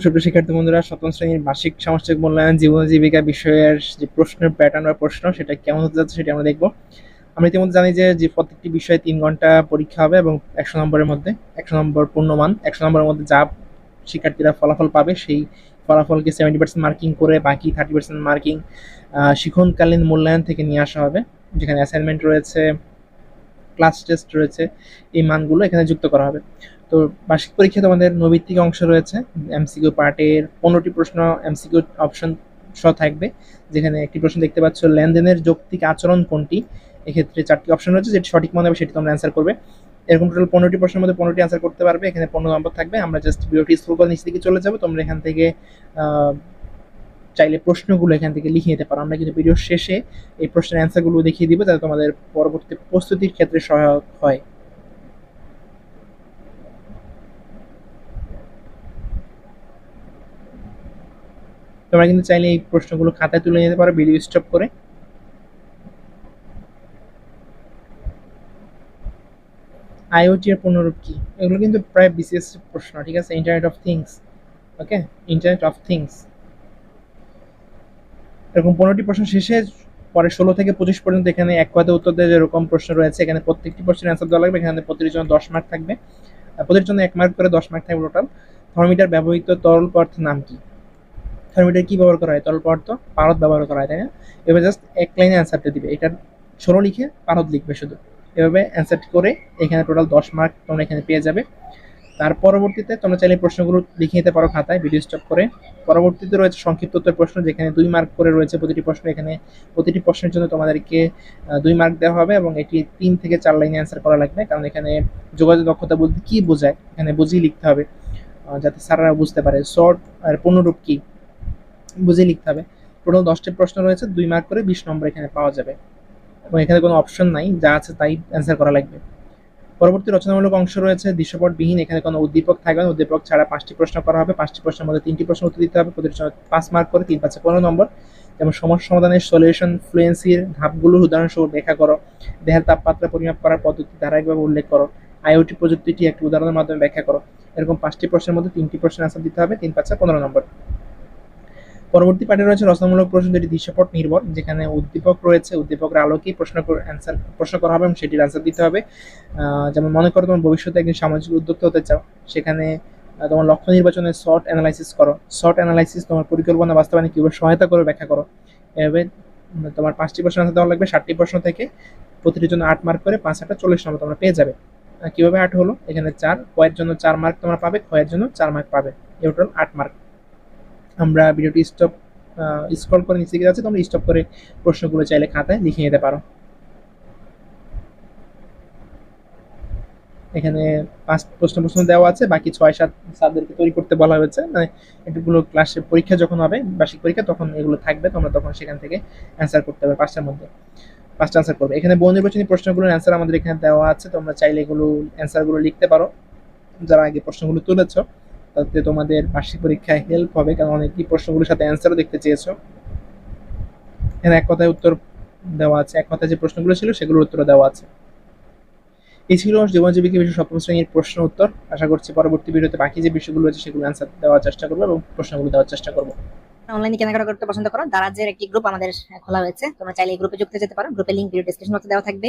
সুপ্রিয় শিক্ষার্থী বন্ধুরা, সপ্তম শ্রেণির বার্ষিক সামষ্টিক মূল্যায়ন, জীবন জীবিকা বিষয়ের যে প্রশ্নের প্যাটার্ন বা প্রশ্ন, সেটা কেমন হতে যাচ্ছে সেটা আমরা দেখব। আমরা ইতিমধ্যে জানি যে যে প্রত্যেকটি বিষয়ে তিন ঘণ্টা পরীক্ষা হবে এবং একশো নম্বরের মধ্যে, একশো নম্বর পূর্ণমান, একশো নম্বরের মধ্যে যা শিক্ষার্থীরা ফলাফল পাবে, সেই ফলাফলকে সেভেন্টি পার্সেন্ট মার্কিং করে বাকি থার্টি পার্সেন্ট মার্কিং শিক্ষণকালীন মূল্যায়ন থেকে নিয়ে আসা হবে, যেখানে অ্যাসাইনমেন্ট রয়েছে ক্লাস টেস্ট রয়েছে, এই মানগুলো এখানে যুক্ত করা হবে। তো বার্ষিক পরীক্ষায় তোমাদের নৈবিত্তিক অংশ রয়েছে। এমসিকিউ পার্টের পনেরোটি প্রশ্ন এমসিকিউ অপশন সহ থাকবে, যেখানে একটি প্রশ্ন দেখতে পাচ্ছ, লেনদেনের যৌক্তিক আচরণ কোনটি? এক্ষেত্রে চারটি অপশন রয়েছে, যেটি সঠিক মনে হবে সেটি তোমরা অ্যান্সার করবে। এরকম টোটাল পনেরোটি প্রশ্নের মধ্যে পনেরোটি অ্যান্সার করতে পারবে, এখানে পনেরো নম্বর থাকবে। আমরা জাস্ট ভিডিওটি স্কুল করে নিচে দিকে চলে যাব, তোমরা এখান থেকে চাইলে প্রশ্নগুলো এখান থেকে লিখে নিতে পারো। আমরা কিন্তু ভিডিওর শেষে এই প্রশ্নের অ্যান্সারগুলো দেখিয়ে দিব, যাতে তোমাদের পরবর্তী প্রস্তুতির ক্ষেত্রে সহায়ক হয়। তোমরা কিন্তু চাইলে এই প্রশ্নগুলো খাতায় তুলে নিতে পারো ভিডিও স্টপ করে। আইওটি এর পুনরূপ কি? এগুলো কিন্তু প্রায় বিসিএস প্রশ্ন, ঠিক আছে? Internet of things okay internet of things এরকম পনেরোটি প্রশ্ন শেষে, পরে ষোলো থেকে পঁচিশ পর্যন্ত এখানে এক কথায় উত্তর দেয় যেরকম প্রশ্ন রয়েছে, এখানে প্রত্যেকটি প্রশ্নের অ্যান্সার দেওয়া লাগবে, এখানে প্রতিটি জন্য দশ মার্ক থাকবে। আর প্রতিটির জন্য এক মার্ক করে দশ মার্ক থাকবে টোটাল থার্মোমিটার ব্যবহৃত তরল পদার্থের নাম কি? থার্মোমিটার কি ব্যবহার করা হয়? তরল পদার্থ, পারদ ব্যবহার করা হয়, তাই না? এবার জাস্ট এক লাইনে অ্যান্সারটা দিবে। এটার ষোলো লিখে পারদ লিখবে শুধু। এভাবে অ্যান্সার করে এখানে টোটাল দশ মার্ক তোমরা এখানে পেয়ে যাবে। তার পরবর্তীতে তোমরা চাইলে প্রশ্নগুলো লিখে নিতে পারো খাতায় ভিডিও স্টপ করে। পরবর্তীতে রয়েছে সংক্ষিপ্ত উত্তর প্রশ্ন, যেখানে দুই মার্ক করে রয়েছে প্রতিটি প্রশ্ন। এখানে প্রতিটি প্রশ্নের জন্য তোমাদেরকে দুই মার্ক দেওয়া হবে এবং এটি তিন থেকে চার লাইনে অ্যান্সার করা লাগবে। কারণ এখানে যোগাযোগ দক্ষতা বলতে কী বোঝায়? এখানে বুঝিয়ে লিখতে হবে যাতে স্যাররা বুঝতে পারে। শর্ট আর পূর্ণরূপ কি? বুঝিয়ে লিখতে হবে। টোটাল দশটি প্রশ্ন রয়েছে, দুই মার্ক করে বিশ নম্বর এখানে পাওয়া যাবে। এবং এখানে কোনো অপশন নাই, যা আছে তাই অ্যান্সার করা লাগবে। পরবর্তী রচনামূলক অংশ রয়েছে, দৃশ্যপটবিহীন, এখানে কোনো উদ্দীপক থাকবে না। উদ্দীপক ছাড়া পাঁচটি প্রশ্ন করা হবে। পাঁচটি প্রশ্নের মধ্যে তিনটি প্রশ্ন উত্তর দিতে হবে। প্রতিটি পাঁচ মার্ক করে তিন পাঁচে পনেরো নম্বর যেমন সমস্যা সমাধানের সলিউশন ফ্লুয়েন্সির ধাপগুলোর উদাহরণস্বরূপ ব্যাখ্যা করো। দেহের তাপমাত্রা পরিমাপ করার পদ্ধতি ধারাবাহিকভাবে উল্লেখ করো। আইওটি প্রযুক্তিটি একটি উদাহরণের মাধ্যমে ব্যাখ্যা করো। এরকম পাঁচটি প্রশ্নের মধ্যে তিনটি প্রশ্নের আনসার দিতে হবে, তিন পাঁচে পনেরো নম্বর পরবর্তী পাঠে রয়েছে রচনামূলক প্রশ্ন যেটি দৃশ্যপট নির্ভর, যেখানে উদ্দীপক রয়েছে, উদ্দীপকের আলোকেই প্রশ্ন অ্যান্সার প্রশ্ন করা হবে এবং সেটির অ্যান্সার দিতে হবে। যেমন মনে করো তোমার ভবিষ্যতে একজন সামাজিক উদ্যোক্তা হতে চাও, সেখানে তোমার লক্ষ্য নির্বাচনে শর্ট অ্যানালাইসিস করো। শর্ট অ্যানালাইসিস তোমার পরিকল্পনা বাস্তবায়নে কীভাবে সহায়তা করে ব্যাখ্যা করো। এভাবে তোমার পাঁচটি প্রশ্ন আনসার দেওয়া লাগবে ষাটটি প্রশ্ন থেকে প্রতিটির জন্য আট মার্ক করে পাঁচ, আটটা চল্লিশ নম্বর তোমরা পেয়ে যাবে। কীভাবে আট হলো? এখানে চার, কয়ের জন্য চার মার্ক তোমরা পাবে ক্ষয়ের জন্য চার মার্ক পাবে। এই টোটাল আট মার্ক আমরা ভিডিওটি স্টপ স্ক্রল করে নিচে গিয়ে তোমরা স্টপ করে প্রশ্নগুলো চাইলে খাতায় লিখে নিতে পারো। এখানে পাঁচ প্রশ্ন প্রশ্ন দেওয়া আছে, বাকি ছয় সাত স্যারদেরকে তৈরি করতে বলা হয়েছে। মানে এগুলো ক্লাসে পরীক্ষা যখন হবে, বার্ষিক পরীক্ষা, তখন এগুলো থাকবে, তোমরা তখন সেখান থেকে অ্যান্সার করতে হবে পাঁচটার মধ্যে। পাঁচটা অ্যান্সার করবে। এখানে বহু নির্বাচনী প্রশ্নগুলোর অ্যান্সার আমাদের এখানে দেওয়া আছে, তোমরা চাইলে এগুলো অ্যান্সারগুলো লিখতে পারো। যারা আগে প্রশ্নগুলো তুলেছ তাতে তোমাদের বার্ষিক পরীক্ষায় হেল্প হবে, কারণ অনেকেই প্রশ্নগুলোর সাথে অ্যান্সারও দেখতে চেয়েছো। এখানে এক কথায় উত্তর দেওয়া আছে, এক কথায় যে প্রশ্নগুলো ছিল সেগুলোর উত্তর দেওয়া আছে। এই ছিল জীবন জীবিকা বিষয় সপ্তম শ্রেণির প্রশ্ন উত্তর। আশা করছি পরবর্তী ভিডিওতে বাকি যে বিষয়গুলো আছে সেগুলো অ্যান্সার দেওয়ার চেষ্টা করব এবং প্রশ্নগুলো দেওয়ার চেষ্টা করব। অনলাইনে কেনাকাটা করতে পছন্দ করো। দারাজের একটি গ্রুপ আমাদের খোলা হয়েছে তোমরা চাইলে এই গ্রুপে যুক্ত যেতে পারো। গ্রুপের লিঙ্ক ভিডিও ডেসক্রিপশন বক্সে দেওয়া থাকবে।